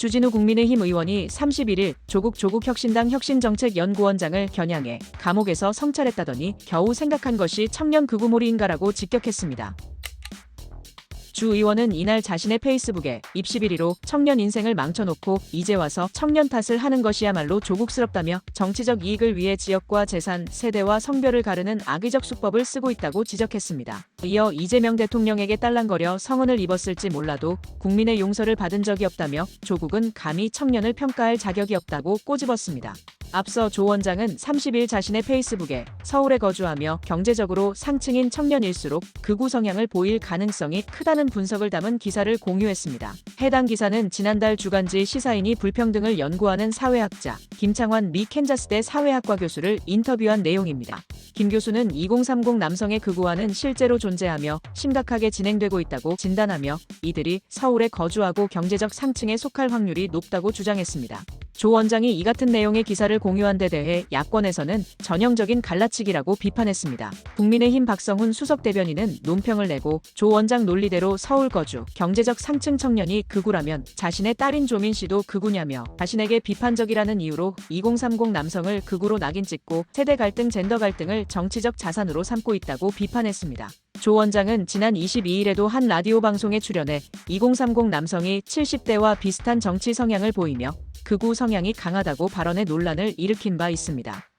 주진우 국민의힘 의원이 31일 조국 조국 혁신당 혁신정책연구원장을 겨냥해 감옥에서 성찰했다더니 겨우 생각한 것이 청년 극우몰이인가라고 직격했습니다. 주 의원은 이날 자신의 페이스북에 입시 비리로 청년 인생을 망쳐놓고 이제 와서 청년 탓을 하는 것이야말로 조국스럽다며 정치적 이익을 위해 지역과 재산, 세대와 성별을 가르는 악의적 수법을 쓰고 있다고 지적했습니다. 이어 이재명 대통령에게 딸랑거려 성은을 입었을지 몰라도 국민의 용서를 받은 적이 없다며 조국은 감히 청년을 평가할 자격이 없다고 꼬집었습니다. 앞서 조 원장은 30일 자신의 페이스북에 서울에 거주하며 경제적으로 상층인 청년일수록 극우 성향을 보일 가능성이 크다는 분석을 담은 기사를 공유했습니다. 해당 기사는 지난달 주간지 시사인이 불평등을 연구하는 사회학자 김창환 미 캔자스대 사회학과 교수를 인터뷰한 내용입니다. 김 교수는 2030 남성의 극우화는 실제로 존재하며 심각하게 진행되고 있다고 진단하며 이들이 서울에 거주하고 경제적 상층에 속할 확률이 높다고 주장했습니다. 조 원장이 이 같은 내용의 기사를 공유한 데 대해 야권에서는 전형적인 갈라치기라고 비판했습니다. 국민의힘 박성훈 수석 대변인은 논평을 내고 조 원장 논리대로 서울 거주, 경제적 상층 청년이 극우라면 자신의 딸인 조민 씨도 극우냐며 자신에게 비판적이라는 이유로 2030 남성을 극우로 낙인 찍고 세대 갈등, 젠더 갈등을 정치적 자산으로 삼고 있다고 비판했습니다. 조 원장은 지난 22일에도 한 라디오 방송에 출연해 2030 남성이 70대와 비슷한 정치 성향을 보이며 극우 성향이 강하다고 발언해 논란을 일으킨 바 있습니다.